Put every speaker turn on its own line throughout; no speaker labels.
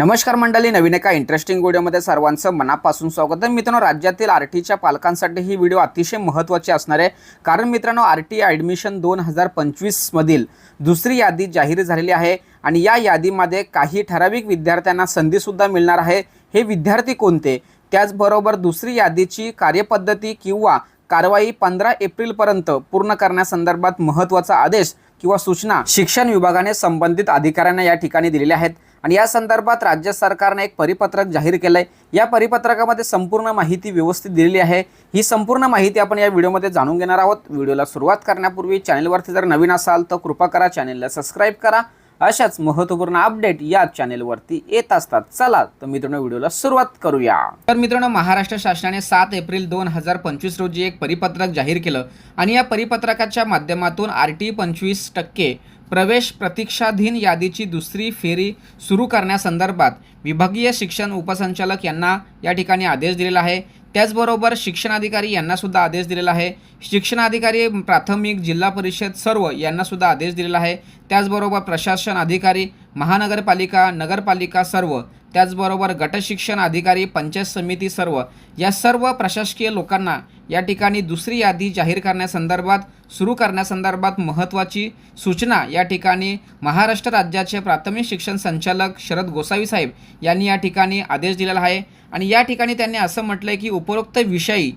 नमस्कार मंडळी नवीन एका इंटरेस्टिंग व्हिडिओमध्ये सर्वांचं मनापासून स्वागत. आहे मित्रांनो राज्यातील आर टीच्या पालकांसाठी ही व्हिडिओ अतिशय महत्त्वाची असणार आहे. कारण मित्रांनो आर टी ॲडमिशन दोन हजार पंचवीसमधील दुसरी यादी जाहीर झालेली आहे आणि या यादीमध्ये काही ठराविक विद्यार्थ्यांना संधीसुद्धा मिळणार आहे. हे विद्यार्थी कोणते? त्याचबरोबर दुसरी यादीची कार्यपद्धती किंवा कारवाई पंधरा एप्रिलपर्यंत पूर्ण करण्यासंदर्भात महत्त्वाचा आदेश किंवा सूचना शिक्षण विभागाने संबंधित अधिकाऱ्यांना या ठिकाणी दिलेल्या आहेत. आणि या संदर्भात राज्य सरकारने एक परिपत्रक जाहीर केलं आहे या परिपत्रकामध्ये संपूर्ण माहिती व्यवस्थित दिलेली आहे. ही संपूर्ण माहिती आपण या व्हिडिओमध्ये जाणून घेणार आहोत. व्हिडिओला सुरुवात करण्यापूर्वी चॅनलवरती जर नवीन असाल तर कृपा करा चॅनलला सबस्क्राईब करा. अशाच महत्त्वपूर्ण अपडेट या चॅनेलवरती येत असतात. चला तर मित्रांनो व्हिडिओला सुरुवात करूया. तर मित्रांनो महाराष्ट्र शासनाने सात एप्रिल दोन हजार पंचवीस रोजी एक परिपत्रक जाहीर केलं. आणि या परिपत्रकाच्या माध्यमातून आर टी पंचवीस टक्के प्रवेश प्रतीक्षाधीन यादीची दुसरी फेरी सुरू करण्यासंदर्भात विभागीय शिक्षण उपसंचालक यांना या ठिकाणी आदेश दिलेला आहे. त्याचबरोबर शिक्षणाधिकारी यांनासुद्धा आदेश दिलेला आहे. शिक्षणाधिकारी प्राथमिक जिल्हा परिषद सर्व यांनासुद्धा आदेश दिलेला आहे. त्याचबरोबर प्रशासन अधिकारी महानगरपालिका नगरपालिका सर्व त्याचबरोबर गटशिक्षण अधिकारी पंचायत समिती सर्व या सर्व प्रशासकीय लोकांना या ठिकाणी दुसरी यादी जाहीर करण्यासंदर्भात सुरू करण्यासंदर्भात महत्त्वाची सूचना या ठिकाणी महाराष्ट्र राज्याचे प्राथमिक शिक्षण संचालक शरद गोसावी साहेब यांनी या ठिकाणी आदेश दिलेला आहे. आणि या ठिकाणी त्यांनी असं म्हटलं आहे की उपरोक्त विषयी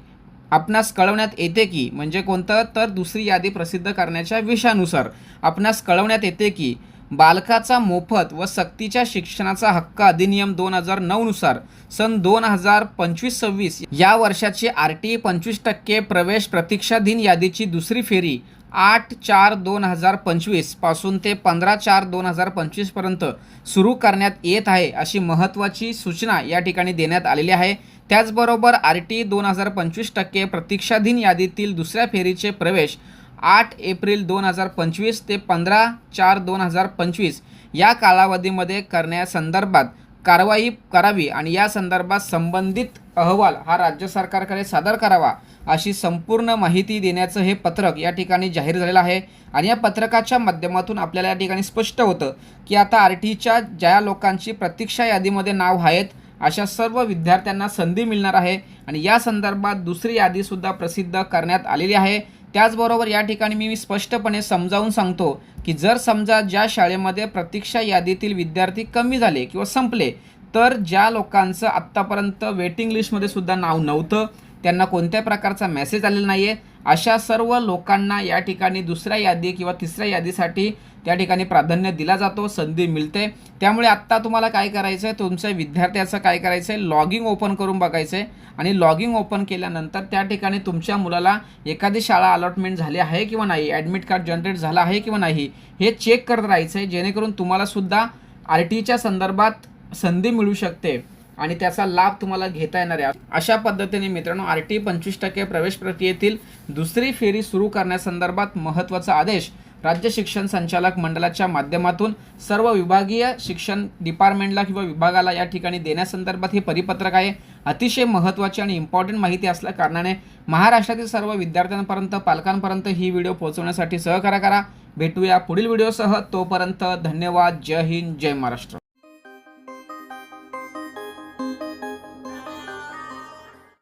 आपणास कळवण्यात येते की म्हणजे कोणतं? तर दुसरी यादी प्रसिद्ध करण्याच्या विषयानुसार आपणास कळवण्यात येते की बालकाचा मोफत व सक्तीच्या शिक्षणाचा हक्क अधिनियम दोन हजार नऊनुसार सन दोन हजार पंचवीस सव्वीस या वर्षाची आर टी पंचवीस टक्के प्रवेश प्रतीक्षाधीन यादीची दुसरी फेरी आठ चार दोन हजार पंचवीसपासून ते पंधरा चार दोन हजार पंचवीसपर्यंत सुरू करण्यात येत आहे अशी महत्त्वाची सूचना या ठिकाणी देण्यात आलेली आहे. त्याचबरोबर आर टी दोन हजार पंचवीस टक्के प्रतीक्षाधीन यादीतील दुसऱ्या फेरीचे प्रवेश आठ एप्रिल दोन हजार पंचवीस ते पंधरा चार दोन हजार पंचवीस या कालावधीमध्ये करण्यासंदर्भात कारवाई करावी आणि या संदर्भात संबंधित अहवाल हा राज्य सरकारकडे सादर करावा अशी संपूर्ण माहिती देण्याचं हे पत्रक या ठिकाणी जाहीर झालेलं आहे. आणि या पत्रकाच्या माध्यमातून आपल्याला या ठिकाणी स्पष्ट होतं की आता आर टीच्या ज्या लोकांची प्रतीक्षा यादीमध्ये नाव आहेत अशा सर्व विद्यार्थ्यांना संधी मिळणार आहे. आणि या संदर्भात दुसरी यादीसुद्धा प्रसिद्ध करण्यात आलेली आहे. त्याचबरोबर या ठिकाणी मी स्पष्टपणे समजावून सांगतो की जर समजा ज्या शाळेमध्ये प्रतीक्षा यादीतील विद्यार्थी कमी झाले किंवा संपले तर ज्या लोकांचं आत्तापर्यंत वेटिंग लिस्टमध्ये सुद्धा नाव नव्हतं त्यांना कोणत्या प्रकारचा मेसेज आलेला नाही आहे अशा सर्व लोकांना या ठिकाणी दुसऱ्या यादी किंवा तिसऱ्या यादीसाठी त्या ठिकाणी प्राधान्य दिला जातो संधी मिळते. त्यामुळे आत्ता तुम्हाला काय करायचं आहे तुमच्या विद्यार्थ्याचं काय करायचं आहे लॉगिंग ओपन करून बघायचं आहे आणि लॉगिंग ओपन केल्यानंतर त्या ठिकाणी तुमच्या मुलाला एखादी शाळा अलॉटमेंट झाली आहे किंवा नाही ॲडमिट कार्ड जनरेट झालं आहे किंवा नाही हे चेक करत राहायचं आहे जेणेकरून तुम्हालासुद्धा आर टीच्या संदर्भात संधी मिळू शकते. आणि त्याचा लाभ तुम्हाला घेता येणार आहे. अशा पद्धतीने मित्रांनो आर टी पंचवीस टक्के प्रवेश प्रक्रियेतील दुसरी फेरी सुरू करण्यासंदर्भात महत्त्वाचा आदेश राज्य शिक्षण संचालक मंडळाच्या माध्यमातून सर्व विभागीय शिक्षण डिपार्टमेंटला किंवा विभागाला या ठिकाणी देण्यासंदर्भात हे परिपत्रक आहे. अतिशय महत्त्वाची आणि इम्पॉर्टंट माहिती असल्या कारणाने महाराष्ट्रातील सर्व विद्यार्थ्यांपर्यंत पालकांपर्यंत ही व्हिडिओ पोहोचवण्यासाठी सहकार्य करा. भेटूया पुढील व्हिडिओसह. तोपर्यंत धन्यवाद. जय हिंद. जय महाराष्ट्र.